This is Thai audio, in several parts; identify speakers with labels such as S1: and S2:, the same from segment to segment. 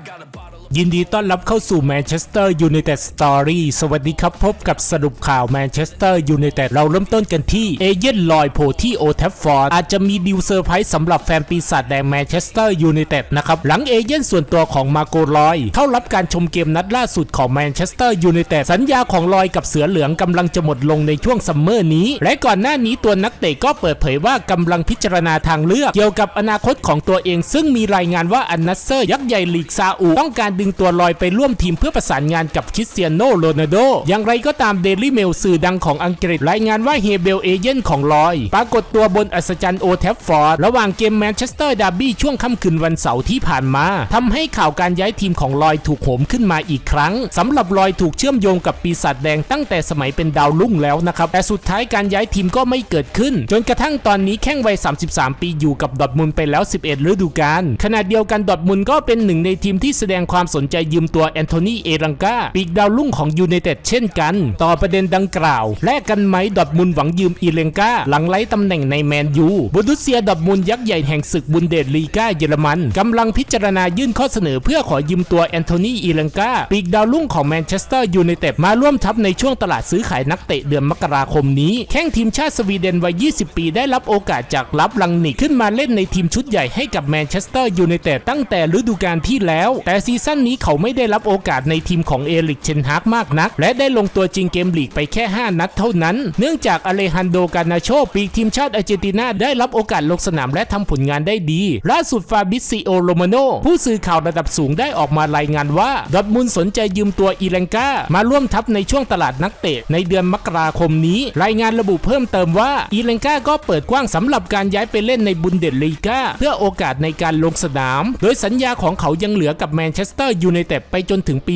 S1: I got a bottle. ยินดีต้อนรับเข้าสู่แมนเชสเตอร์ยูไนเต็ดสตอรี่สวัสดีครับพบกับสรุปข่าวแมนเชสเตอร์ยูไนเต็ดเราเริ่มต้นกันที่เอเย่นลอยโผล่ที่โอทฟฟอร์ดอาจจะมีดีลเซอร์ไพรส์สำหรับแฟนปีศาจแดงแมนเชสเตอร์ยูไนเต็ดนะครับ หลังเอเย่นส่วนตัวของมาโกลอย เข้ารับการชมเกมนัดล่าสุดของแมนเชสเตอร์ยูไนเต็ดสัญญาของลอยกับเสือเหลืองกำลังจะหมดลงในช่วงซัมเมอร์นี้ และก่อนหน้านี้ตัวนักเตะก็เปิดเผยว่ากำลังพิจารณาทางเลือก เกี่ยวกับอนาคตของตัวเอง ซึ่งมีรายงานว่าอันนัสเซอร์ยักษ์ใหญ่ลีกซาอุต้องการดึงตัวลอยไปร่วมทีมเพื่อประสานงานกับคริสเตียโนโรนัลโด อย่างไรก็ตามเดลี่เมลสื่อดังของอังกฤษรายงานว่าเฮเบลเอเย่นของลอย ปรากฏตัวบนอัศจรรย์โอแทฟฟอร์ดระหว่างเกมแมนเชสเตอร์ดาร์บี้ช่วงค่ำคืนวันเสาร์ที่ผ่านมาทำให้ข่าวการย้ายทีมของลอยถูกโหมขึ้นมาอีกครั้งสำหรับลอยถูกเชื่อมโยงกับปีศาจแดงตั้งแต่สมัยเป็นดาวรุ่งแล้วนะครับแต่สุดท้ายการย้ายทีมก็ไม่เกิดขึ้น จนกระทั่งตอนนี้แข้งวัย 33 ปีอยู่กับดอทมุนไปแล้ว 11 ฤดูกาลขณะเดียวกันดอทมุนก็เป็นหนึ่งในทีมที่แสดงความสนใจยืมตัวแอนโทนีเอรังกาปีกดาวรุ่งของยูไนเต็ดเช่นกัน ต่อประเด็นดังกล่าว แลกกันไหมดอทมุนหวังยืมอีเลงกาหลังไล่ตำแหน่งในแมนยูบูดุสเซียดอทมุนยักษ์ใหญ่แห่งศึกบุนเดสลีกาเยอรมันกำลังพิจารณายื่นข้อเสนอเพื่อขอยืมตัวแอนโทนีอีเลงกาปีกดาวรุ่งของแมนเชสเตอร์ยูไนเต็ดมาร่วมทัพในช่วงตลาดซื้อขายนักเตะเดือนมกราคมนี้แข้งทีมชาติสวีเดนวัย 20 ปีได้รับโอกาสจากลับลังนิกขึ้นมาเล่นในทีมชุดใหญ่ให้กับแมนเชสเตอร์ยูไนเต็ดตั้งแต่ฤดูกาลที่แล้ว แต่ซีซั่นนี้เขาไม่ได้รับโอกาสในทีมของเอลิกเชนฮากมากนัก และได้ลงตัวจริงเกมลีกไปแค่ 5 นัดเท่านั้น เนื่องจากอเลฮันโดกานาโชปีกทีมชาติอาร์เจนตินาได้รับโอกาสลงสนามและทำผลงานได้ดี ล่าสุดฟาบิซิโอโรมาโนผู้สื่อข่าวระดับสูงได้ออกมารายงานว่าดอร์ทมุนสนใจยืมตัวอีเลงกามาร่วมทัพในช่วงตลาดนักเตะในเดือนมกราคมนี้ รายงานระบุเพิ่มเติมว่าอีเลงกาก็เปิดกว้างสำหรับการย้ายไปเล่นในบุนเดสลีกาเพื่อโอกาสในการลงสนาม โดยสัญญาของเขายังเหลือกับแมนเชสเตอร์ยูไนเต็ดไปจนถึงปี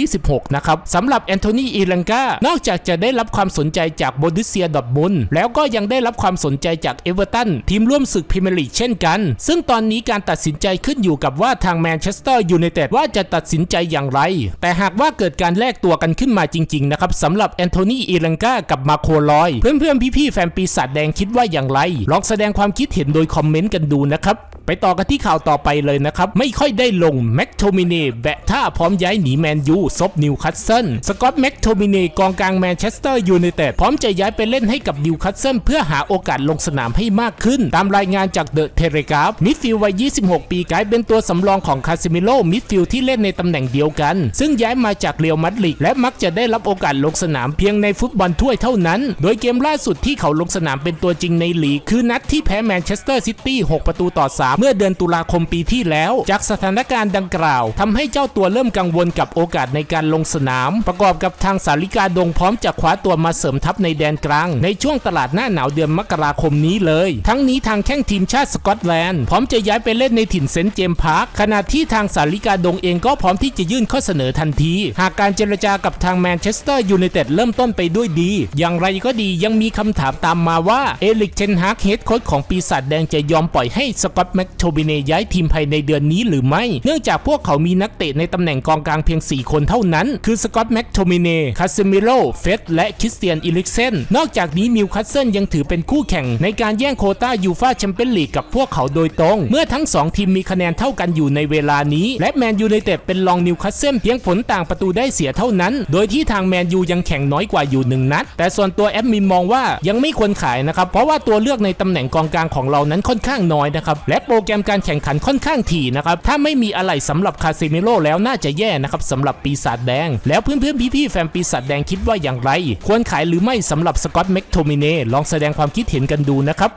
S1: 2026 นะครับสำหรับแอนโทนีอีเลงกานอกจากจะได้รับความสนใจจากโบดิเซียดอทมุนแล้วก็ยังได้รับความสนใจจากเอเวอร์ตันทีมร่วมศึกพรีเมียร์ลีกเช่นกัน ซึ่งตอนนี้การตัดสินใจขึ้นอยู่กับว่าทางแมนเชสเตอร์ยูไนเต็ดว่าจะตัดสินใจอย่างไร แต่หากว่าเกิดการแลกตัวกันขึ้นมาจริง ๆ นะครับสำหรับแอนโทนีอีลังกากับมาโคลอย เพื่อนๆ พี่ๆ แฟนปีศาจแดงคิดว่าอย่างไร ลองแสดงความคิดเห็นโดยคอมเมนต์กันดูนะครับ ไปต่อกันที่ข่าวต่อไปเลยนะครับ ไม่ค่อยได้ลงแม็กโทมิน่แบะท่าพร้อมย้ายหนีแมนยูซบนิวคัสเซิลสกอตแม็กโทมิน่กองกลางแมนเชสเตอร์ยูไนเต็ดพร้อมจะย้ายไปเล่นให้กับนิวคัสเซิลเพื่อหาโอกาสลงสนามให้มากขึ้น ตามรายงานจากเดอะเทเลกราฟมิดฟิลด์วัย 26 ปีกลายเป็นตัวสำรองของคาซิมิโลมิดฟิลด์ที่เล่นในตำแหน่งเดียวกัน ซึ่งย้ายมาจากเรียวมัดริดและมักจะได้รับโอกาสลงสนามเพียงในฟุตบอลถ้วยเท่านั้น โดยเกมล่าสุดที่เขาลงสนามเป็นตัวจริงในลีกคือนัดที่แพ้แมนเชสเตอร์ซิตี้ 6 ประตูต่อ 3 เมื่อเดือนตุลาคมปีที่แล้ว จากสถานการณ์ดังกล่าวทำให้เจ้าตัวเริ่มกังวลกับโอกาสในการลงสนาม ประกอบกับทางสาริกาดงพร้อมจะคว้าตัวมาเสริมทัพในแดนกลาง ในช่วงตลาดหน้าหนาวเดือนมกราคมนี้เลย ทั้งนี้ทางแข้งทีมชาติสกอตแลนด์พร้อมจะย้ายไปเล่นในถิ่นเซนต์เจมส์พาร์คขณะที่ทางสาริกาดงเองก็พร้อมที่จะยื่นข้อเสนอทันที หากการเจรจากับทางแมนเชสเตอร์ยูไนเต็ดเริ่มต้นไปด้วยดี อย่างไรก็ดียังมีคำถามตามมาว่าเอลิกเทนฮากเฮดโค้ชของปีศาจแดงจะยอมปล่อยให้สกอตแม็กโทบิเนย้ายทีมภายในเดือนนี้หรือไม่ เนื่องจากพวกเขามีนักเตะในตำแหน่งกองกลางเพียง 4 คนเท่านั้น คือสกอตแม็กโทมิเนคาซิมิโลเฟสและคริสเตียนอิลิกเซน นอกจากนี้นิวคาสเซิลยังถือเป็นคู่แข่ง ในการแย่งโคต้ายูฟาแชมเปี้ยนลีกกับพวกเขาโดยตรง เมื่อทั้ง 2 ทีมมีคะแนนเท่ากันอยู่ในเวลานี้ และแมนยูไนเต็ดเป็นรองนิวคาสเซิลเพียงผลต่างประตูได้เสียเท่านั้น โดยที่ทางแมนยูยังแข่งน้อยกว่าอยู่หนึ่งนัด แต่ส่วนตัวแอดมินมองว่ายังไม่ควรขายนะครับ เพราะว่าตัวเลือกในตำแหน่งกองกลางของเรานั้นค่อนข้างน้อยนะครับ และโปรแกรมการแข่งขันค่อนข้างถี่นะครับ ถ้าไม่มีอะไรสำหรับคาซิเมโลแล้วน่าจะแย่นะครับสำหรับปีศาจแดง แล้วเพื่อนๆพี่ๆแฟนปีศาจแดงคิดว่าอย่างไร ควรขายหรือไม่สำหรับสกอตแม็กโทมิเน่ลองแสดงความคิดเห็นกันดูนะครับ